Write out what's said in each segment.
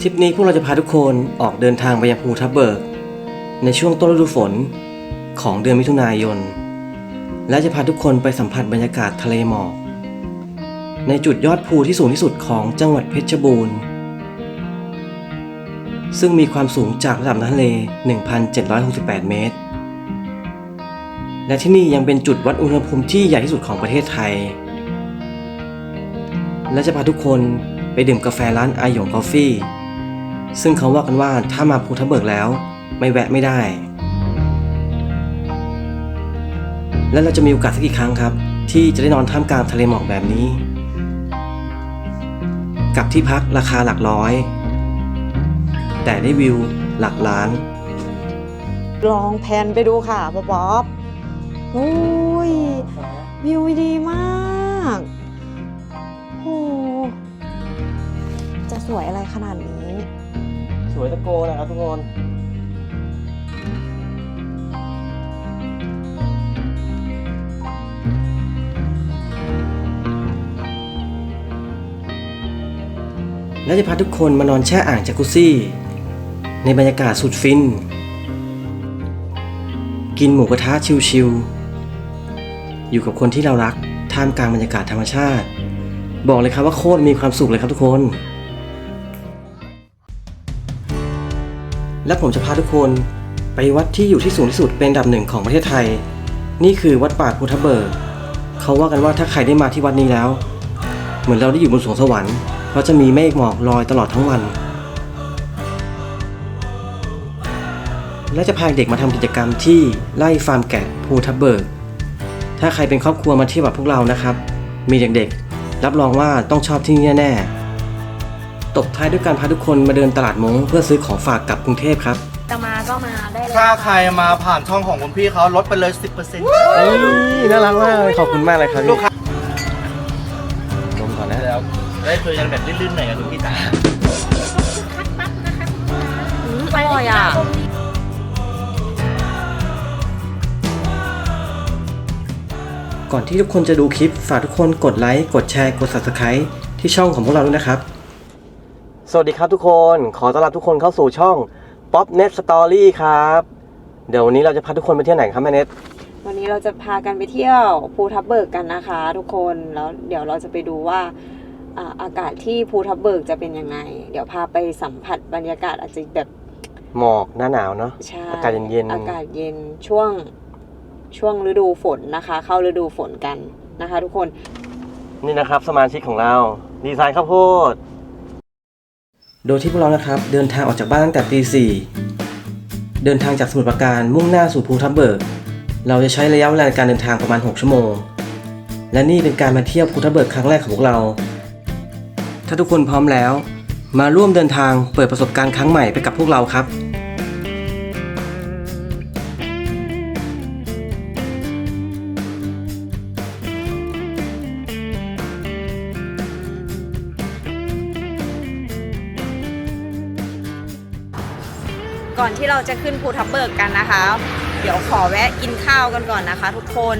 ทริปนี้พวกเราจะพาทุกคนออกเดินทางไปยังภูทับเบิก ในช่วงต้นฤดูฝนของเดือนมิถุนายน และจะพาทุกคนไปสัมผัสบรรยากาศทะเลหมอก ในจุดยอดภูที่สูงที่สุดของจังหวัดเพชรบูรณ์ ซึ่งมีความสูงจากระดับน้ำทะเล 1,768 เมตร และที่นี่ยังเป็นจุดวัดอุณหภูมิที่ใหญ่ที่สุดของประเทศไทย และจะพาทุกคนไปดื่มกาแฟร้านอาหยงกาแฟ ซึ่งเขาว่ากันว่าถ้ามาภูทับเบิกแล้ว ไม่แวะไม่ได้ และเราจะมีโอกาสสักกี่ครั้งครับ ที่จะได้นอนท่ามกลางทะเลหมอกแบบนี้ กับที่พักราคาหลักร้อย แต่ได้วิวหลักล้าน ลองแพนไปดูค่ะป๊อปป๊อปโอ้ยวิวดีมากโอ้จะสวยอะไรขนาดนี้ โกนะครับทุกคนและจะพาทุกคนมานอนแช่อ่างจากุซี่ ในบรรยากาศสุดฟิน กินหมูกระทะชิวๆอยู่กับคนที่เรารัก ท่ามกลางบรรยากาศธรรมชาติ บอกเลยครับว่าโคตรมีความสุขเลยครับทุกคน และผมจะพาทุกคนไปวัดที่อยู่ที่สูงที่สุดเป็นอันดับหนึ่งของประเทศไทย นี่คือวัดป่าภูทับเบิกเขาว่ากันว่าถ้าใครได้มาที่วัดนี้แล้ว เหมือนเราได้อยู่บนสวงสวรรค์เพราะจะมีเมฆหมอกลอยตลอดทั้งวัน และจะพาเด็กมาทำกิจกรรมที่ไล่ฟาร์มแกะภูทับเบิก ถ้าใครเป็นครอบครัวมาเที่ยวแบบพวกเรานะครับ มีเด็กๆ รับรองว่าต้องชอบที่นี่แน่ๆ ตบท้ายด้วยการพาทุกคนมาเดินตลาดมงเพื่อซื้อของฝากกลับกรุงเทพครับ จะมาก็มาได้เลยถ้าใครมาผ่านช่องของคุณพี่เขาลดไปเลย 10%เฮ้ยน่ารักมากเลยขอบคุณมากเลยครับลูกค้าดมก่อนนะแล้วได้คุยกันแบบลื่นๆหน่อยกับคุณพี่จ๋าอร่อยอะ ก่อนที่ทุกคนจะดูคลิป ฝากทุกคนกดไลค์ กดแชร์ กด subscribe ที่ช่องของพวกเราด้วยนะครับส วัสดีครับทุกคน ขอต้อนรับทุกคนเข้าสู่ช่อง Pop Net Story ครับ เดี๋ยววันนี้เราจะพาทุกคนไปเที่ยวไหนครับแม่เน็ตวันนี้เราจะพากันไปเที่ยวภูทับเบิกกันนะคะ ทุกคน แล้วเดี๋ยวเราจะไปดูว่าอ่าอากาศที่ภูทับเบิกจะเป็นยังไง เดี๋ยวพาไปสัมผัสบรรยากาศอาจจะแบบหมอกหน้าหนาวเนาะ ใช่อากาศเย็นๆ อากาศเย็นช่วงช่วงฤดูฝนนะคะ เข้าฤดูฝนกันนะคะ ทุกคน นี่นะครับสมาชิกของเรา ดีไซน์ข้าวโพด โดยที่พวกเรานะครับเดินทางออกจากบ้านตั้งแต่ตีสี่เดินทางจากสมุทรปราการมุ่งหน้าสู่ภูทับเบิก เราจะใช้ระยะเวลาในการเดินทางประมาณ 6 ชั่วโมง และนี่เป็นการมาเที่ยวภูทับเบิกครั้งแรกของพวกเรา ถ้าทุกคนพร้อมแล้ว มาร่วมเดินทางเปิดประสบการณ์ครั้งใหม่ไปกับพวกเราครับ ที่เราจะขึ้นภูทับเบิกกันนะคะ เดี๋ยวขอแวะกินข้าวกันก่อนนะคะ ทุกคน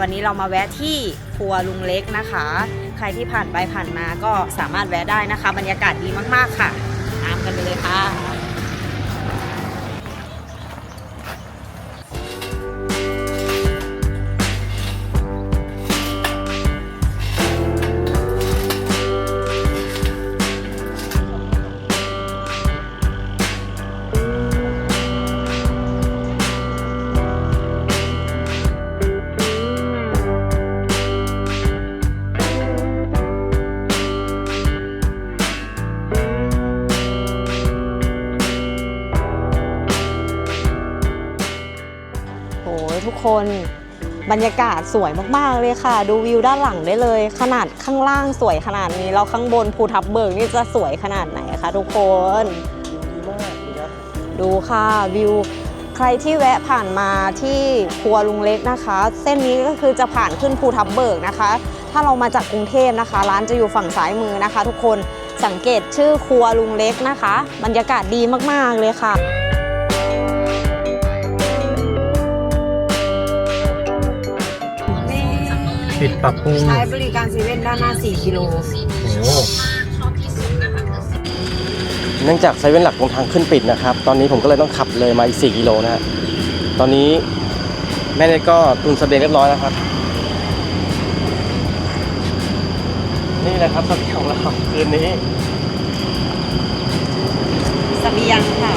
วันนี้เรามาแวะที่ครัวลุงเล็กนะคะ ใครที่ผ่านไปผ่านมาก็สามารถแวะได้นะคะ บรรยากาศดีมากๆค่ะ ตามกันไปเลยค่ะ รรยากาศสวยมากๆเลยค่ะ ดูวิวด้านหลังได้เลย ขนาดข้างล่างสวยขนาดนี้ แล้วข้างบนภูทับเบิกนี่จะสวยขนาดไหนคะทุกคน ดูค่ะวิวใครที่แวะผ่านมาที่ครัวลุงเล็กนะคะ เส้นนี้ก็คือจะผ่านขึ้นภูทับเบิกนะคะ ถ้าเรามาจากกรุงเทพนะคะ ร้านจะอยู่ฝั่งซ้ายมือนะคะ ทุกคนสังเกตชื่อครัวลุงเล็กนะคะ บรรยากาศดีมากๆเลยค่ะ ปิดปรับปรุงใช้บริการเซเว่นด้านหน้า 4 กิโล โอ้นเนื่องจากไซเว่นหลักตรงทางขึ้นปิดนะครับ ตอนนี้ผมก็เลยต้องขับเลยมาอีก 4 กิโลนะฮะ ตอนนี้แม่เนตก็ตุนเสบียงเรียบร้อยแล้วครับ นี่แหละครับเสบียงของเราคืนนี้เสบียงค่ะ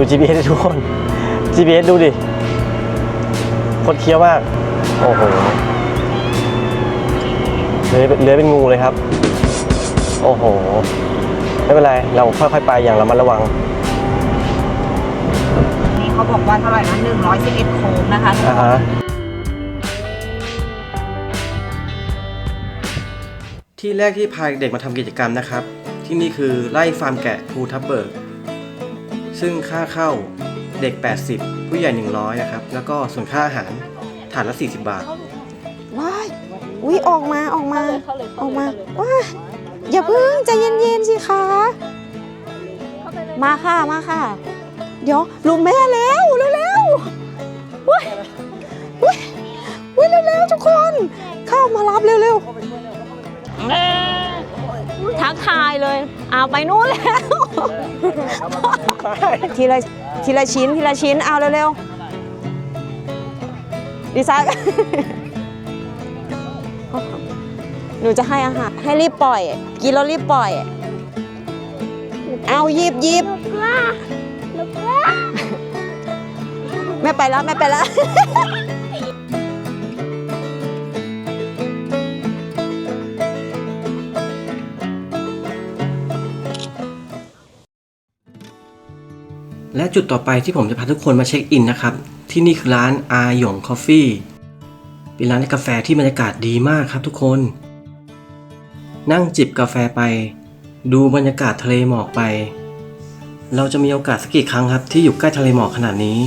ดู GPS ดิทุกคน GPS ดูดิโคตรเคี้ยวมาก โอ้โหเลื้อยเลื้อยเป็นงูเลยครับ โอ้โห ไม่เป็นไร เราค่อยๆไปอย่างระมัดระวัง นี่เขาบอกว่าเท่าไหร่นะ111 โค้งนะคะ อ่าฮะ ที่แรกที่พาเด็กมาทำกิจกรรมนะครับ ที่นี่คือไล่ฟาร์มแกะภูทับเบิก ซึ่งค่าเข้าเด็ก 80 ผู้ใหญ่ 100 นะครับ แล้วก็ส่วนค่าอาหารถาดละ 40 บาท ว้ายอุ้ยออกมาออกมา ออกมาว้ายอย่าเพิ่งใจเย็นๆสิคะ มาค่ะมาค่ะ เดี๋ยวลุมแม่แล้วเร็วๆว้ยว้ยว้ยเร็วๆทุกคน เข้ามารับเร็วๆ ทักทายเลยเอาไปนู้นแล้ว ทีละทีละชิ้นทีละชิ้นเอาเร็วๆดีไซน์หนูจะให้อาหารให้รีบปล่อย กินแล้วรีบปล่อย เอาหยิบหยิบแม่ไปแล้วแม่ไปแล้ว และจุดต่อไปที่ผมจะพาทุกคนมาเช็คอินนะครับ ที่นี่คือร้านอาหยงคอฟฟี่เป็นร้านกาแฟที่บรรยากาศดีมากครับทุกคน นั่งจิบกาแฟไป ดูบรรยากาศทะเลหมอกไป เราจะมีโอกาสสักกี่ครั้งครับ ที่อยู่ใกล้ทะเลหมอกขนาดนี้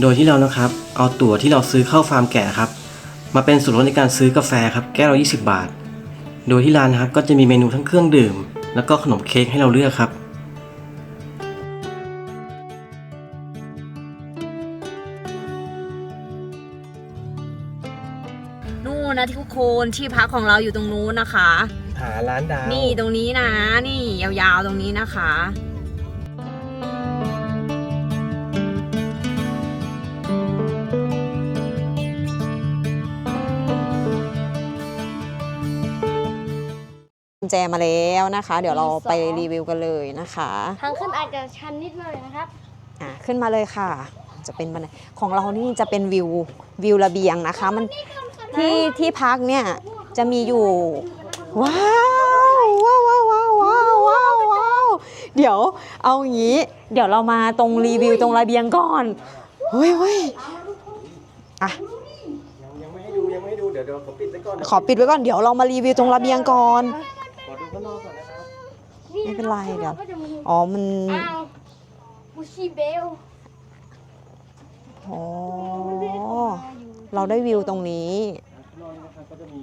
โดยที่เรานะครับ เอาตั๋วที่เราซื้อเข้าฟาร์มแกะครับ มาเป็นส่วนลดในการซื้อกาแฟครับแก้วละ20 บาท โดยที่ร้านนะครับก็จะมีเมนูทั้งเครื่องดื่ม แล้วก็ขนมเค้กให้เราเลือกครับ คนที่พักของเราอยู่ตรงนู้นนะคะ หาร้านดาว นี่ตรงนี้นะ นี่ยาวๆตรงนี้นะคะกุญแจมาแล้วนะคะ เดี๋ยวเราไปรีวิวกันเลยนะคะทางขึ้นอาจจะชันนิดหน่อยนะครับอะขึ้นมาเลยค่ะ จะเป็นบันไดของเรานี่จะเป็นวิววิวระเบียงนะคะ มัน ที่ที่พักเนี่ยจะมีอยู่ ว้าวว้าวว้าวว้าวว้าวว้าวว้าวเดี๋ยวเอาอย่างนี้ เดี๋ยวเรามาตรงรีวิวตรงระเบียงก่อนเฮ้ยเฮ้ยอะยังไม่ให้ดูยังไม่ให้ดูเดี๋ยวเดี๋ยวขอปิดไว้ก่อนขอปิดไว้ก่อนเดี๋ยวเรามารีวิวตรงระเบียงก่อน ขอดูข้างนอกก่อนนะครับไม่เป็นไรเดี๋ยวก็จะมีอ๋อมันอ่างบูชิเบล อ๋อ เราได้วิวตรงนี้ข้างนอกนี่นะครับก็จะมี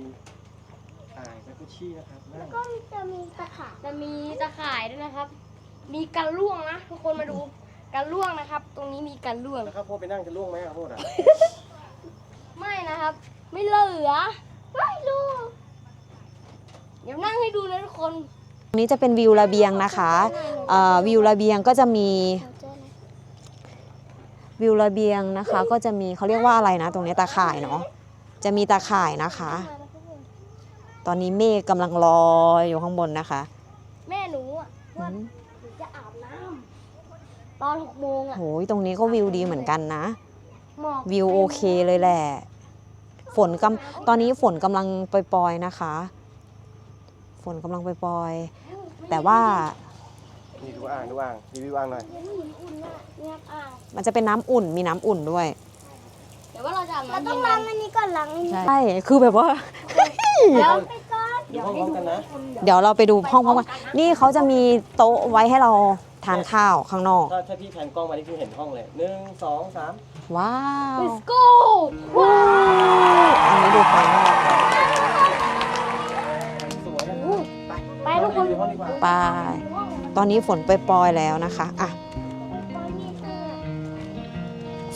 อ่างจากุชี่นะครับนั่งก็จะมีตะข่ายจะมีตะข่ายด้วยนะครับ มีกันล่วงนะทุกคนมาดูกันล่วงนะครับ ตรงนี้มีกันล่วง แล้วครับโพดไปนั่งจะล่วงไหมครับโพดอะไม่นะครับ ไม่เหลือไม่รู้เดี๋ยวนั่งให้ดูนะทุกคน ตรงนี้จะเป็นวิวระเบียงนะคะเอ่อวิวระเบียงก็จะมี วิวระเบียงนะคะ ก็จะมีเขาเรียกว่าอะไรนะ ตรงนี้ตาข่ายเนาะจะมีตาข่ายนะคะ ตอนนี้เมฆกำลังลอยอยู่ข้างบนนะคะ แม่หนูอะอืว่ามหนูจะอาบน้ำตอนหกโมงอะโหยตรงนี้ก็วิวดีเหมือนกันนะ หมอกวิวโอเคเลยแหละ ฝนกำตอนนี้ฝนกำลังปล่อยๆนะคะ ฝนกำลังปล่อยๆแต่ว่า นี่ดูอ่างดูอ่างรีวิวอ่างหน่อยเนี่ยอ่างมันจะเป็นน้ำอุ่นมีน้ำอุ่นด้วย เดี๋ยวว่าเราจะอาบน้ำเย็นกันอันนี้ก่อนล้างใช่ คือแบบว่าเดี๋ยวดูห้องพร้อมกันนะเดี๋ยวเราไปดูห้องพร้อมกันนี่เขาจะมีโต๊ะไว้ให้เราทานข้าวข้างนอก ถ้าถ้าพี่แผนกล้องมานี่คือเห็นห้องเลยหนึ่งสองสามว้าว Let's go อันนี้ดูไฟนอกสวยนะไปทุกคนรีวิวห้องดีกว่าไป ตอนนี้ฝนปล่อยๆแล้วนะคะอะ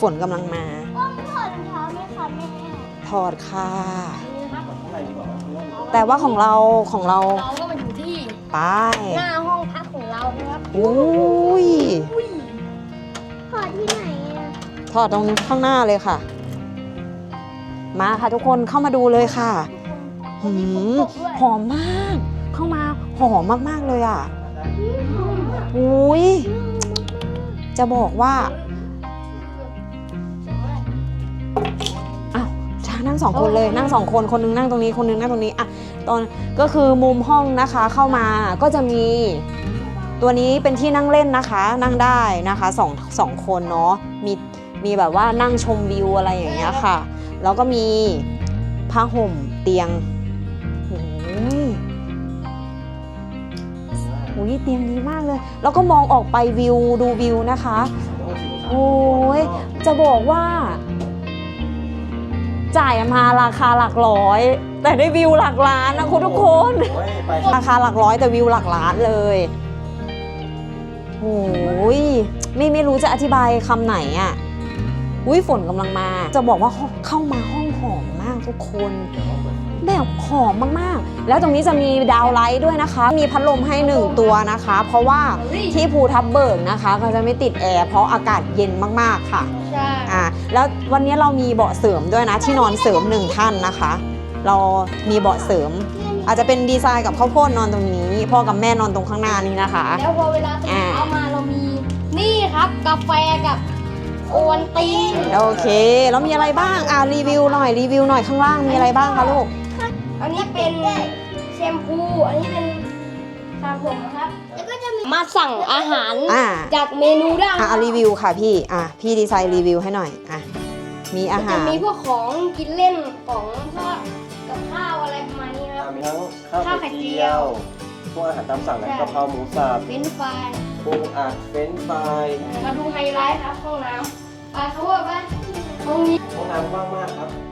ฝนกำลังมาก็ไม่ถอดรองเท้าไหมคะแม่ถอดค่ะนี่นะครับแต่ว่าของเราของเราเราก็มาอยู่ที่ไปหน้าห้องพักของเรานะครับอุ้ยถอดที่ไหนอะถอดตรงข้างหน้าเลยค่ะ มาค่ะทุกคนเข้ามาดูเลยค่ะหืมหอมมาก เข้ามาหอมมากๆเลยอะ อุ้ยจะบอกว่าอ้าวช้านั่งสองคนเลยนั่งสองคนคนนึงนั่งตรงนี้คนนึงนั่งตรงนี้อะตอนก็คือมุมห้องนะคะเข้ามาก็จะมีตัวนี้เป็นที่นั่งเล่นนะคะ นั่งได้นะคะสองสองคนเนาะมีมีแบบว่านั่งชมวิวอะไรอย่างเงี้ยค่ะ แล้วก็มีผ้าห่มเตียง โอ้ยเตียงดีมากเลย แล้วก็มองออกไปวิวดูวิวนะคะ โอ้ยจะบอกว่า จ่ายมาราคาหลักร้อย แต่ได้วิวหลักล้านนะคุณทุกคน ราคาหลักร้อยแต่วิวหลักล้านเลยโอ้ยไม่ไม่รู้จะอธิบายคำไหนอะ่ะอุ้ยฝนกำลังมา จะบอกว่าห้องเข้ามาห้องหอมมากทุกคน แบบหอมมากๆ แล้วตรงนี้จะมีดาวไลท์ด้วยนะคะ มีพัดลมให้หนึ่งตัวนะคะ เพราะว่าที่ภูทับเบิกนะคะก็จะไม่ติดแอร์เพราะอากาศเย็นมากๆค่ะใช่อ่าแล้ววันนี้เรามีเบาะเสริมด้วยนะที่นอนเสริมหนึ่งท่านนะคะ เรามีเบาะเสริม อาจจะเป็นดีไซน์กับข้าวโพดนอนตรงนี้ พ่อกับแม่นอนตรงข้างหน้านี้นะคะแล้วพอเวลาตื่นเช้ามาเรามีนี่ครับกาแฟกับโอวันตีนโอเค แล้วมีอะไรบ้าง อ่ารีวิวหน่อยรีวิวหน่อยข้างล่างมีอะไรบ้างคะลูก อันนี้เป็นแชมพู อันนี้เป็นสระผมนะครับ แล้วก็จะมีมาสั่งอาหารอ่า จากเมนูได้อะเอารีวิวค่ะพี่ อะ พี่ดีไซน์รีวิวให้หน่อย อะ มีอาจะหาร มีพวกของกินเล่นของทอดกับข้าวอะไรประมาณนี้ครับ มีทั้งข้าวไข่เจียวพวกอาหารตามสั่งนะใช่กะเพราหมูสับเฟรนช์ฟรายปูอัดเฟรนช์ฟรายมาดูไฮไลท์ครับห้องน้ำไปเขาว่าไปห้องนี้ห้องน้ำกว้างมากครับ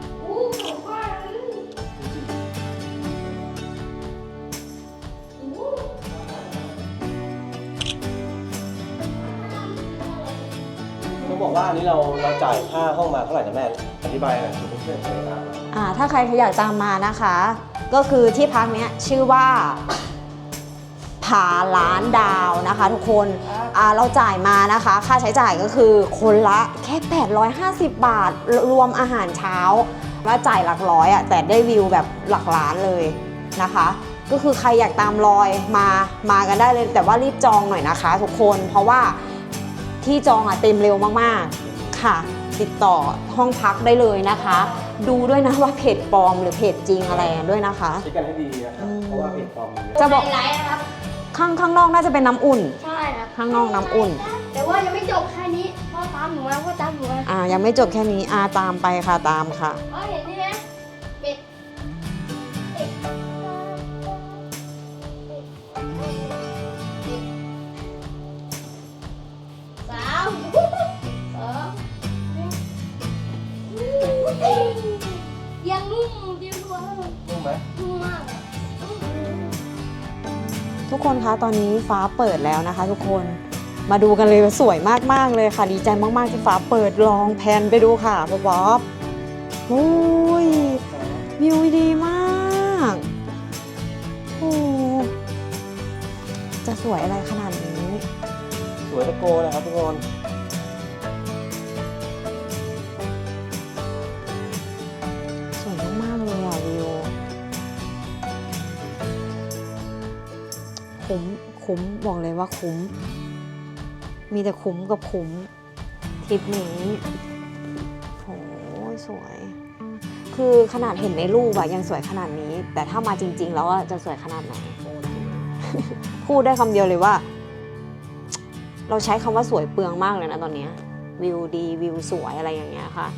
บอกว่าอันนี้เราเราจ่ายค่าห้องมาเท่าไหร่นะแม่ อธิบายหน่อยคุณเพื่อนๆจะได้ตามมาอ่าถ้าใครอยากตามมานะคะ ก็คือที่พักเนี้ยชื่อว่าผาล้านดาวนะคะ ทุกคนอ่าเราจ่ายมานะคะ ค่าใช้จ่ายก็คือคนละแค่ 850 บาทรวมอาหารเช้าว่าจ่ายหลักร้อยอะแต่ได้วิวแบบหลักล้านเลยนะคะ ก็คือใครอยากตามรอยมามากันได้เลย แต่ว่ารีบจองหน่อยนะคะ ทุกคนเพราะว่า ที่จองอะเต็มเร็วมากๆ ค่ะ ติดต่อห้องพักได้เลยนะคะ ดูด้วยนะว่าเพจปลอมหรือเพจจริงอะไรด้วยนะคะ เช็คกันให้ดีนะครับเพราะว่าเพจปลอมมีเยอะจะบอกไฮไลท์นะครับ ข้างข้างนอกน่าจะเป็นน้ำอุ่น ใช่ครับข้างนอกน้ำอุ่น แต่ว่ายังไม่จบแค่นี้พ่อตามหนูมาพ่อตามหนูมาอ่ายังไม่จบแค่นี้อาตามไปค่ะตามค่ะ พ่อเห็นนี่ไสองหนึ่งยังนุ่มเดียวตัวรู้ไหมนุ่มมากอะทุกคนคะตอนนี้ฟ้าเปิดแล้วนะคะ ทุกคนมาดูกันเลยว่าสวยมากๆเลยค่ะ ดีใจมากๆที่ฟ้าเปิดลองแพนไปดูค่ะป๊อปป๊อปโอ้ยวิวดีมากโอ้จะสวยอะไรขนาดนี้ สวยตะโกนะครับทุกคน คุ้มคุ้มบอกเลยว่าคุ้ม มีแต่คุ้มกับคุ้มทริปนี้โหสวย คือขนาดเห็นในรูปอะยังสวยขนาดนี้ แต่ถ้ามาจริง ๆ แล้วอะจะสวยขนาดไหน พูดได้คำเดียวเลยว่า เราใช้คำว่าสวยเปลืองมากเลยนะตอนเนี้ยวิวดีวิวสวยอะไรอย่างเงี้ยค่ะ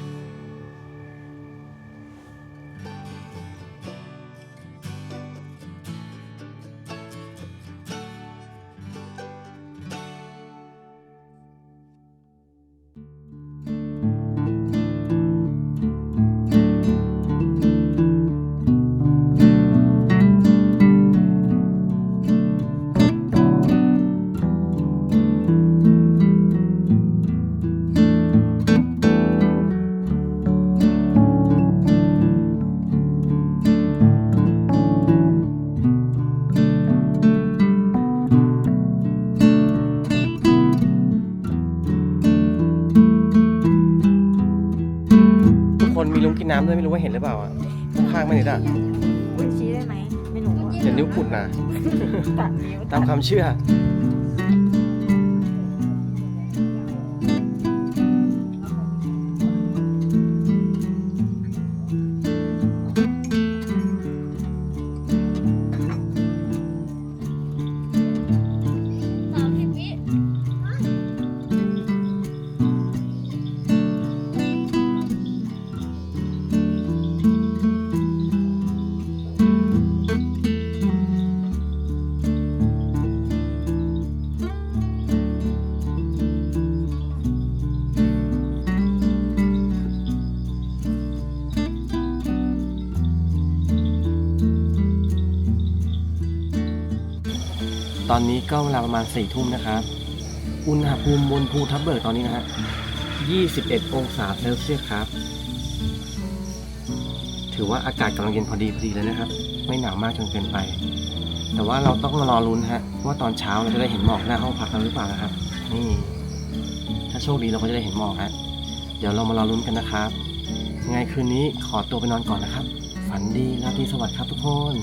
รู้ว่าเห็นหรือเปล่าอะข้างๆไม่เห็นอะอุ้ยชี้ได้ไหมไม่รู้อะเดี๋ยวนิ้วกุดนะ ตัดนิ้วตามความเชื่อ อนนี้ก็เวลาประมาณสี่ทุ่มนะครับ อุณหภูมิบนภูทับเบิกตอนนี้นะฮะ21 องศาเซลเซียสครับ ถือว่าอากาศกำลังเย็นพอดีพอดีเลยนะครับ ไม่หนาวมากจนเกินไป แต่ว่าเราต้องรอลุ้นฮะว่าตอนเช้าเราจะได้เห็นหมอกหน้าห้องพักเราหรือเปล่านะครับ นี่ ถ้าโชคดีเราก็จะได้เห็นหมอกฮะเดี๋ยวเรามารอลุ้นกันนะครับ ไงคืนนี้ขอตัวไปนอนก่อนนะครับ ฝันดีราตรีสวัสดิ์ครับทุกคน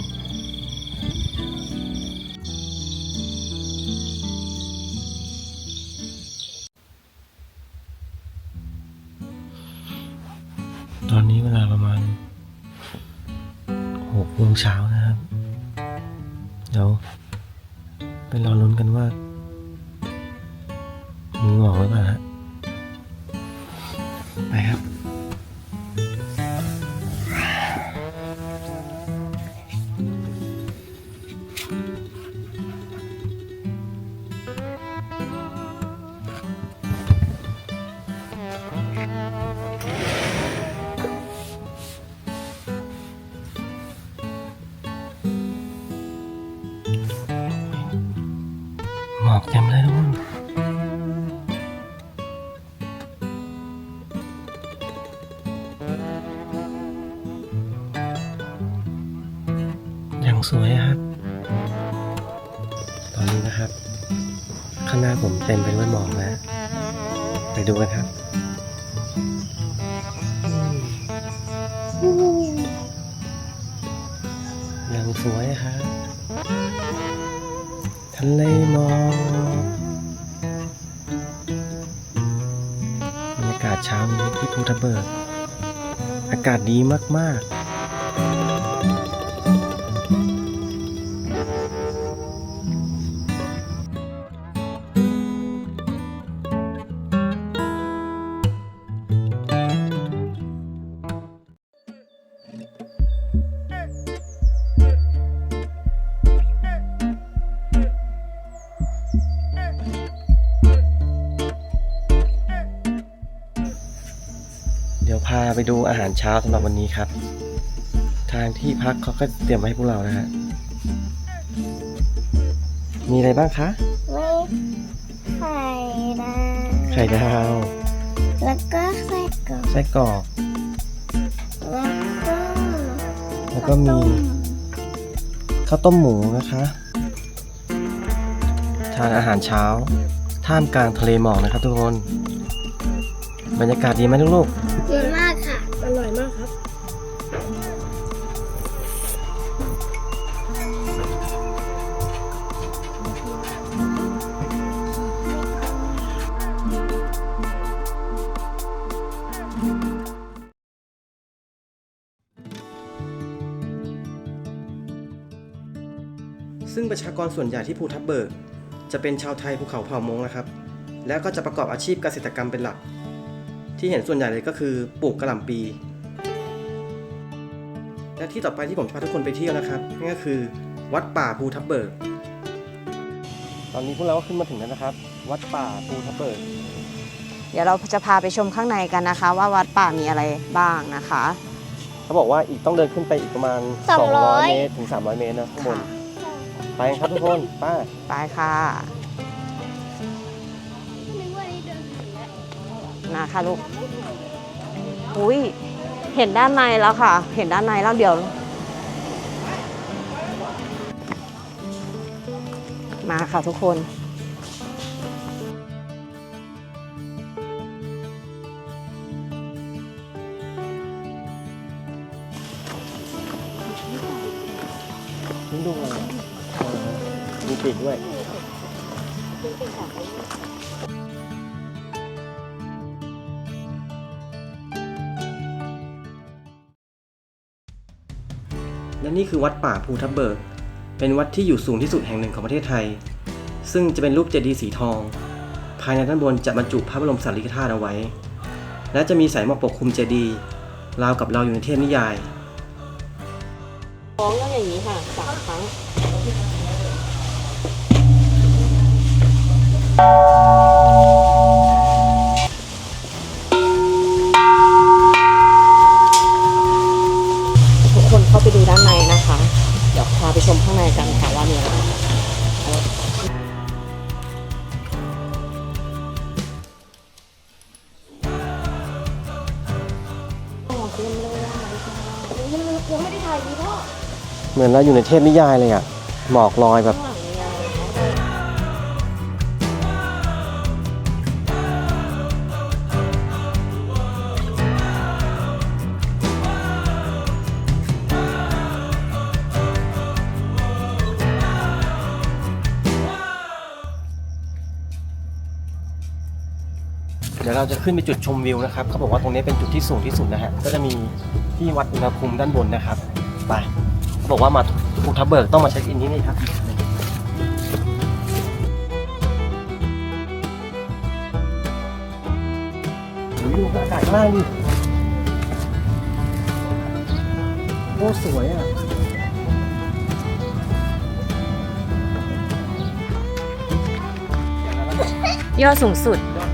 อนนี้เวลาประมาณหกโมงเช้านะครับ เดี๋ยวไปรอลุ้นกันว่า มีหมอกหรือเปล่าฮะ นะครับ ข้างหน้าผมเต็มไปด้วยหมอกแล้วไปดูกันครับย่างสวยครับทะเลหมอกบรรยากาศเช้านี้ที่ภูทับเบิก อากาศดีมากๆ เช้าสำหรับวันนี้ครับ ทางที่พักเขาก็เตรียมไว้ให้พวกเรานะฮะมีอะไรบ้างคะไม่ไข่ดาวไข่ดาว แล้วก็ไส้กรอกไส้กรอกแล้วก็แล้วก็มีข้าวต้มหมูนะคะทานอาหารเช้า ท่ามกลางทะเลหมอกนะครับทุกคน บรรยากาศดีไหมลูกเระชากรส่วนใหญ่ที่ภูทับเบิก จะเป็นชาวไทยภูเขาเผ่ามงนะครับ แล้วก็จะประกอบอาชีพเกษตรกรรมเป็นหลัก ที่เห็นส่วนใหญ่เลยก็คือปลูกกระหล่ำปี และที่ต่อไปที่ผมจะพาทุกคนไปเที่ยวนะครับนั่นก็คือวัดป่าภูทับเบิก ตอนนี้พวกเราก็ขึ้นมาถึงแล้วนะครับ วัดป่าภูทับเบิก เดี๋ยวเราจะพาไปชมข้างในกันนะคะ ว่าวัดป่ามีอะไรบ้างนะคะ เขาบอกว่าอีกต้องเดินขึ้นไปอีกประมาณ 200เมตรถึง 300 เมตรนะข้างบน ค่ะ ไปครับทุกคนไป้าไปค่ะนึกว่านี่เดินถึงแล้วมาค่ะลูกอุ้ยเห็นด้านในแล้วค่ะ เห็นด้านในแล้วเดี๋ยว มาค่ะทุกคน กด้วยและนี่คือวัดป่าภูทับเบิก เป็นวัดที่อยู่สูงที่สุดแห่งหนึ่งของประเทศไทย ซึ่งจะเป็นรูปเจดีย์สีทอง ภายในด้านบนจะบรรจุพระบรมสารีริกธาตุเอาไว้ และจะมีสายหมอกปกคลุมเจดีย์ราวกับเราอยู่ในเทพนิยายฟ้องก็อย่างนี้ค่ะสามครั้ง ทุกคนเข้าไปดูด้านในนะคะ เดี๋ยวพาไปชมข้างในกันค่ะว่ามีอะไรอ๋อคือมันไม่ได้ไรค่ะยังยังไม่ได้ถ่ายดีพ่อเหมือนเราอยู่ในเทพนิยายเลยอะหมอกลอยแบบ ยวเราจะขึ้นไปจุดชมวิวนะครับเขาบอกว่าตรงนี้เป็นจุดที่สูงที่สุดนะฮะก็จะมีที่วัดอุณหภูมิด้านบนนะครับไปเขาบอกว่ามาภูทับเบิกต้องมาเช็คอินที่นี่ครับดูอากาศมากดิโอ้สวยอะยอดสูงสุดยอสูงสุด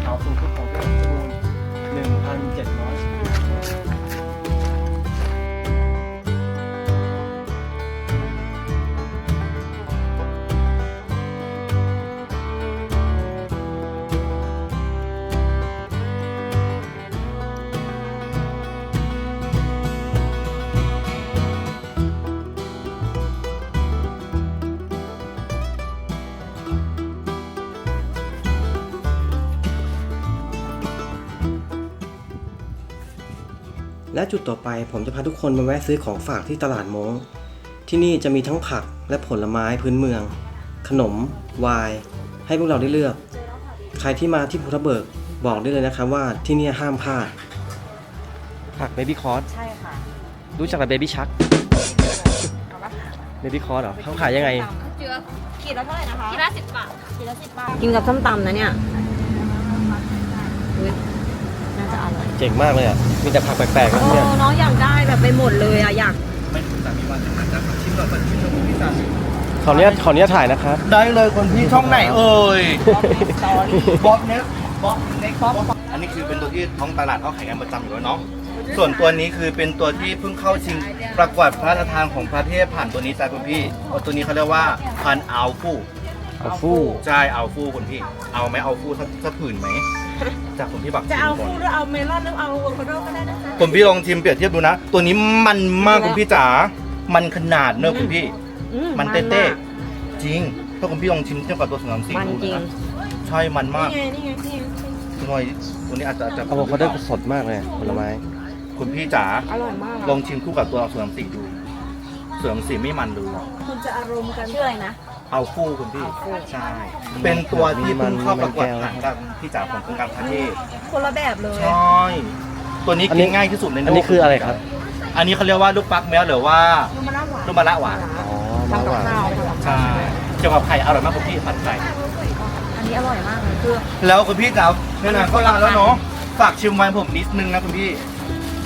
จุดต่อไปผมจะพาทุกคนมาแวะซื้อของฝากที่ตลาดมงที่นี่จะมีทั้งผักและผลไม้พื้นเมือง ขนมไวน์ให้พวกเราได้เลือก ใครที่มาที่ภูทับเบิกบอกได้เลยนะครับว่าที่นี่ห้ามพลาด ผักเบบี้คอร์สใช่ค่ะรู้จักแต่เบบี้ชักเบบี้คอร์สเหรอเขาขายยังไง เจือขีดละเท่าไหร่นะคะทีละสิบบาททีละสิบบาท กินกับส้มตำนะเนี่ยอุ๊ยน่าจะอร่อย เจ๋งมากเลยอะ มีแต่ผักแปลกๆนะโอ้เนี่ย น้องอยากได้แบบไปหมดเลยอะอยากไม่ถูกแต่มีวันหนึ่งนะจ๊ะชิมก่อนก่อนชิมก่อนคุณพี่จ๋าขอเนี้ยขอเนี้ยถ่ายนะครับ ได้เลยคนพี่ช่องไหนเอ่ยบ๊อบเน็ตบ๊อบเน็ตบ๊อบอันนี้คือเป็นตัวที่ท้องตลาดเขาขายกันประจำอยู่แล้วเนาะส่วนตัวนี้คือเป็นตัวที่เพิ่งเข้าชิงประกวดพระราชทานของประเทศผ่านตัวนี้จ้าคุณพี่ตัวนี้เขาเรียกว่าพันอัลฟูเอาฟู่ใช่อัลฟูคุณพี่ เอาไหมอัลฟูสักสักผืนไหม จากคุณพี่บักจะเอาชิมก่นฟูหรือเอาเมลอนหรือเอาอะโวคาโดก็ได้นะคะคุณพี่ลองชิมเปรียบเทียบดูนะ ตัวนี้มันมากคุณพี่จ๋า มันขนาดเนอะคุณพี่ อืมันเต้ๆจริง ถ้าคุณพี่ลองชิมเทียบกับตัวสนามสีมันดูจริง นะใช่ มันมากนี่ไงนี่ไงนี่ไงคุณหน่อยตัวนี้อาจจะอาจจะอะโวคาโดสดมากเลยผลไม้ คุณพี่จ๋า อร่อยมากลองชิมคู่กับตัวสนามสีดูสนามสีไม่มันดูคุณจะอารมณ์กันชื่ออะไรนะ เอาฟูคุณพี่เอาฟู่ใช่เป็นตัวที่เพิ่งเข้าประกวดผ่านกับพี่จ๋าขององค์การประเทศคนละแบบเลยใช่ตัวนี้อันนี้กินง่ายที่สุดในโลกอันนี้คืออะไรครับ อันนี้เขาเรียกว่าลูกปักแมวหรือว่าลูกมะละหวานลูกมะละหวานอ๋อทำกับหวานข้าวทำกับข้าวใช่เกี่ยวกับไข่อร่อยมากคุณพี่ผัดไข่อันนี้อร่อยมากเลยคือแล้วคุณพี่จ๋าเนี่ยนะก็ลาแล้วเนาะฝากชิมไวน์ผมนิดนึงนะคุณพี่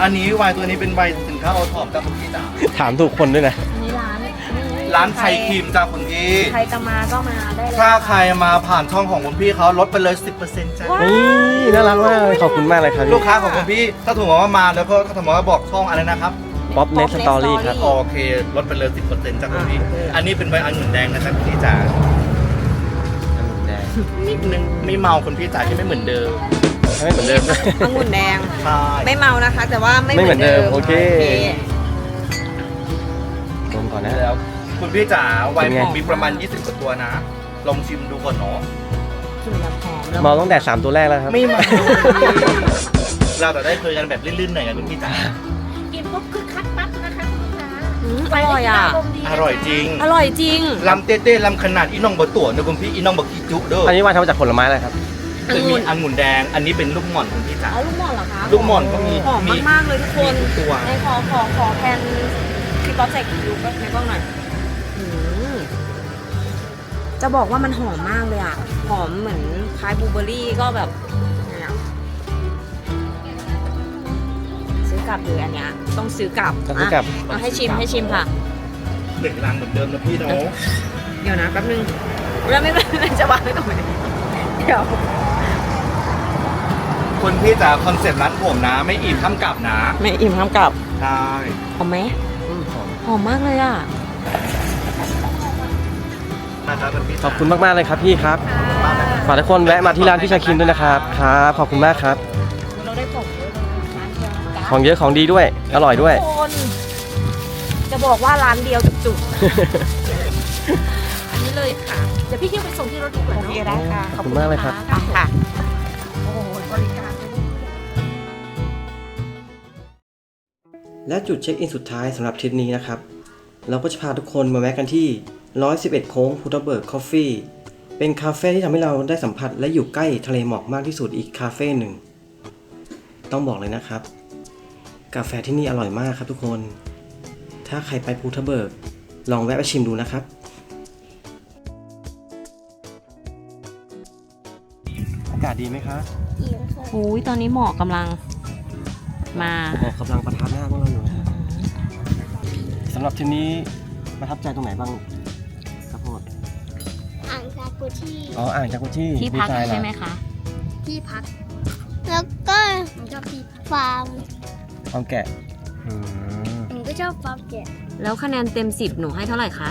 อันนี้ไวน์ตัวนี้เป็นไวน์สินค้าโอท็อปจ้าคุณพี่จ๋าถามถูกคนด้วยนะอันนี้ ร้านนี่ร้านไทยครีมจ้าคุณพี่ ใครจะมาก็มาได้เลยถ้าใครมาผ่านช่องของคุณพี่เขาลดไปเลย 10%จ้าว้าวนี่น่ารักมากเลยขอบคุณมากเลยครับลูกค้าของคุณพี่ ถ้าถูกบอกว่ามาแล้วก็ถ้าถูกบอกว่าบอกช่องอะไรนะครับ ป๊อปเนสสตอรี่ครับ โอเค ลดไปเลย10%จ้าคุณพี่ อันนี้เป็นไวน์องุ่นแดงนะจ๊ะคุณพี่จ๋านิดนึงไม่เมาคุณพี่จ๋าที่ไม่เหมือนเดิม ไม่เหมือนเดิมองุ่นแดง ใช่ ไม่เมานะคะ แต่ว่าไม่ไม่เหมือนเดิม โอเคโอเคดมก่อนนะ แล้ว คุณพี่จ๋าไวน์เป็นไงผมมีประมาณ 20กว่าตัวนะ ลองชิมดูก่อนเนาะกลิ่นแบบหอมแล้วเมาตั้งแต่ 3 ตัวแรกแล้วครับ ไม่มาเราแต่ได้เคยกันแบบลื่นๆหน่อยนะคุณพี่จ๋ากินปุ๊บคือคัดปั๊บนะคะคุณลูกค้าอืมอร่อยอะอร่อยจริงอร่อยจริง ลำเต้เต้ลำขนาดอีน้องบะตั๋วนะคุณพี่อีน้องบะกีจุเด้ออันนี้วายทำมาจากผลไม้อะไรครับจะมีองุ่นแดง อันนี้เป็นลูกหม่อนคุณพี่จ๋า เอาลูกหม่อนเหรอคะลูกหม่อนก็มีหอมมากๆเลยทุกคนมีทุกตัว ในขอขอขอแพนพี่ป๊อปใส่ดูก็ในกล้องหน่อยอืม จะบอกว่ามันหอมมากเลยอะ หอมเหมือนคล้ายบลูเบอร์รี่ก็แบบเนี่ยซื้อกลับเลยอันเนี้ยต้องซื้อกลับต้องซื้อกลับะเอาให้ชิมให้ชิมค่ะหนึ่งลังเหมือนเดิมนะพี่เนาะเดี๋ยวนะแป๊บนึงแล้วไม่ไม่จะวางไว้ตรงไหนเดี๋ยว คุณพี่จ๋าคอนเซ็ปต์ร้านผมนะ ไม่อิ่มทำกลับนะ ไม่อิ่มทำกลับใช่หอมไหมอืมหอมหอมมากเลยอะนะครับคุณพี่ ขอบคุณมาก ๆ เลยครับพี่ครับมากนะครับฝากทุกคนแวะมาที่ร้านพี่ชาคิมด้วยนะครับครับขอบคุณมากครับเราได้ของเยอะเลยนะร้านเดียวนะจ๊ะของเยอะของดีด้วย อร่อยด้วยทุกคน จะบอกว่าร้านเดียวจุกๆอันนี้เลยค่ะ เดี๋ยวพี่คิวไปส่งที่รถดีกว่าเนาะโอเคได้ค่ะขอบคุณมากเลยครับค่ะ โอ้โหบริการดีและจุดเช็คอินสุดท้ายสำหรับทริปนี้นะครับ เราก็จะพาทุกคนมาแวะกันที่ 111 โค้งพุทธเบิร์กคอฟฟี่เป็นคาเฟ่ที่ทำให้เราได้สัมผัสและอยู่ใกล้ทะเลหมอกมากที่สุดอีกคาเฟ่หนึ่ง ต้องบอกเลยนะครับ กาแฟที่นี่อร่อยมากครับทุกคน ถ้าใครไปพุทธเบิร์กลองแวะไปชิมดูนะครับ อากาศดีไหมคะอิ่มค่ะอุ้ยตอนนี้หมอกกำลังมาหมอกกำลังประทับหน้าพวกเราอยู่นะครับสำหรับทริปนี้ประทับใจตรงไหนบ้าง กุที่อ๋ออ่างจากกุชี่ที่พักดีซน์ใช่ไหมล่คะที่พัก แล้วก็ผมชอบที่ฟาร์มความแกะอืมผมก็ชอบฟาร์มแกะ แล้วคะแนนเต็ม10หนูให้เท่าไหร่คะ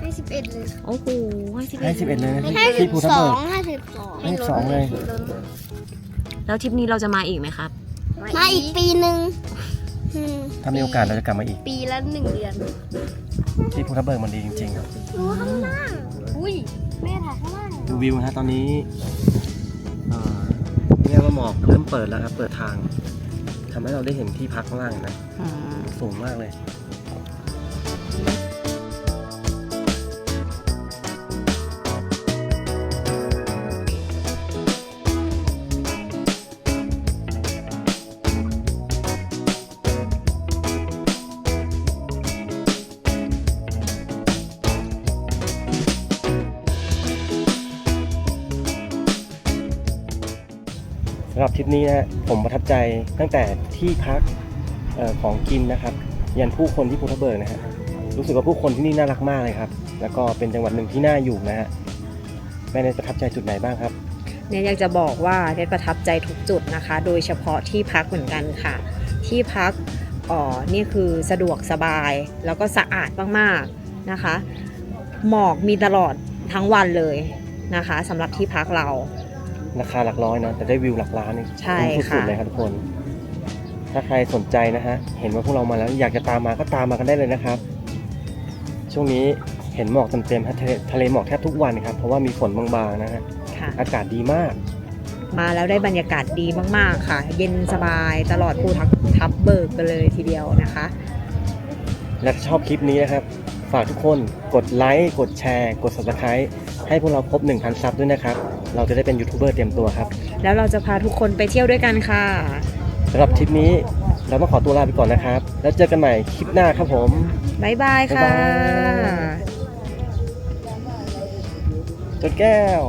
ให้สิบเอ็ดเลยโอ้โหให้สิบให้สิบเอ็ดเลยนะที่ให้สิที่บภูทับสอเบิกงให้สิบสองให้สองเลย แล้วทริปนี้เราจะมาอีกไหมครับ มาอีกปีหนึ่งอืมถ้ามีโอกาสเราจะกลับมาอีก ปีละหนึ่งเดือน ที่ภูทับเบิกมันดีจริงๆครับดูข้างล่าง อุ้ยแม่ถ่ายข้างล่างดูวิวนะฮะตอนนี้เอ่อเรียกว่าหมอกเริ่มเปิดแล้วครับ เปิดทางทำให้เราได้เห็นที่พักข้างล่างนะอืมสูงมากเลย รับทริปนี้นะผมประทับใจตั้งแต่ที่พักออของกินนะครับ ยันผู้คนที่ภูทับเบิกนะฮะรู้สึกว่าผู้คนที่นี่น่ารักมากเลยครับ แล้วก็เป็นจังหวัดหนึ่งที่น่าอยู่นะฮะแม่เนยประทับใจจุดไหนบ้างครับเนี่ยอยากจะบอกว่าเนประทับใจทุกจุดนะคะ โดยเฉพาะที่พักเหมือนกันค่ะ ที่พักอ๋อนี่คือสะดวกสบาย แล้วก็สะอาดมากๆนะคะ หมอกมีตลอดทั้งวันเลยนะคะสำหรับที่พักเรา ราคาหลักร้อยนะแต่ได้วิวหลักล้านนี่ใช่คุ้มสุดค่ะๆเลยครับทุกคน ถ้าใครสนใจนะฮะเห็นว่าพวกเรามาแล้วอยากจะตามมาก็ตามมากันได้เลยนะครับ ช่วงนี้เห็นหมอกเต็มๆฮะทะเลทะเลหมอกแทบทุกวันครับเพราะว่ามีฝนบางๆนะฮะค่ะ อากาศดีมาก มาแล้วได้บรรยากาศดีมาก ๆ ค่ะ เย็นสบายตลอดภูทับทับเบิกกันเลยทีเดียวนะคะ และถ้าชอบคลิปนี้นะครับ ฝากทุกคนกดไลค์ กดแชร์ กด subscribe ให้พวกเราครบ 1,000 ซับด้วยนะครับ เราจะได้เป็นยูทูบเบอร์เตรียมตัวครับแล้วเราจะพาทุกคนไปเที่ยวด้วยกันค่ะ สำหรับทริปนี้เราต้องขอตัวลาไปก่อนนะครับ แล้วเจอกันใหม่คลิปหน้าครับผม บ๊ายบายค่ะ บ๊ายบาย จดแก้ว